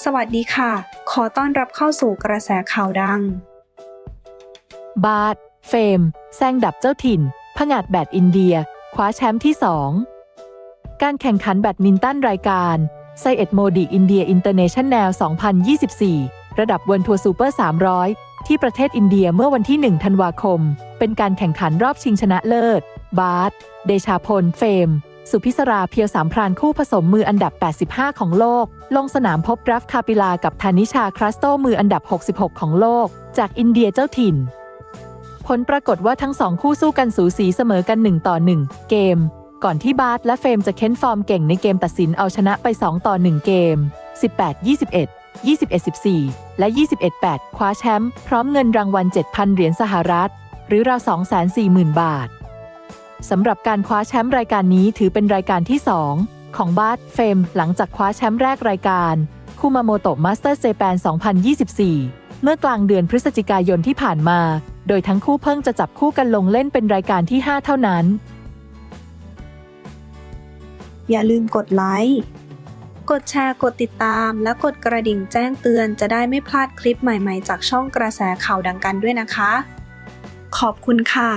สวัสดีค่ะ ขอต้อนรับเข้าสู่กระแสข่าวดัง บาสเฟมแซงดับเจ้าถิ่นผงาดแบดอินเดีย คว้าแชมป์ที่ 2 การแข่งขันแบดมินตันรายการไซเอ็ดโมดีอินเดียอินเตอร์เนชั่นแนล 2024 ระดับเวิร์ทัวร์ซูเปอร์ 300 ที่ประเทศอินเดียเมื่อวันที่ 1 ธันวาคม เป็นการแข่งขันรอบชิงชนะเลิศ บาสเดชาพล เฟม สุพิศราเพียวสามพรานคู่ผสมมืออันดับ 85 ของโลก ลงสนามพบรัฟคาปิลากับธานิชาครัสโตมืออันดับ 66 ของโลก จากอินเดียเจ้าถิ่น ผลปรากฏว่าทั้งสองคู่สู้กันสูสีเสมอกัน 1 ต่อ 1 เกม ก่อนที่บาสและเฟมจะเค้นฟอร์มเก่งในเกมตัดสินเอาชนะไป 2 ต่อ 1 เกม 18 21 21 14 และ 21 8 คว้าแชมป์พร้อมเงินรางวัล 7,000 เหรียญสหรัฐ หรือราว 240,000 บาท สำหรับการคว้าแชมป์รายการนี้ถือเป็นรายการที่ 2 ของบาสเฟมหลังจากคว้าแชมป์แรกรายการคูมาโมโตะมาสเตอร์เจแปน2024 เมื่อกลางเดือนพฤศจิกายนที่ผ่านมา โดยทั้งคู่เพิ่งจะจับคู่กันลงเล่นเป็นรายการที่ 5 เท่านั้น อย่าลืมกดไลค์ กดแชร์ กดติดตาม และกดกระดิ่งแจ้งเตือนจะได้ไม่พลาดคลิปใหม่ๆ จากช่องกระแสข่าวดังกันด้วยนะคะ ขอบคุณค่ะ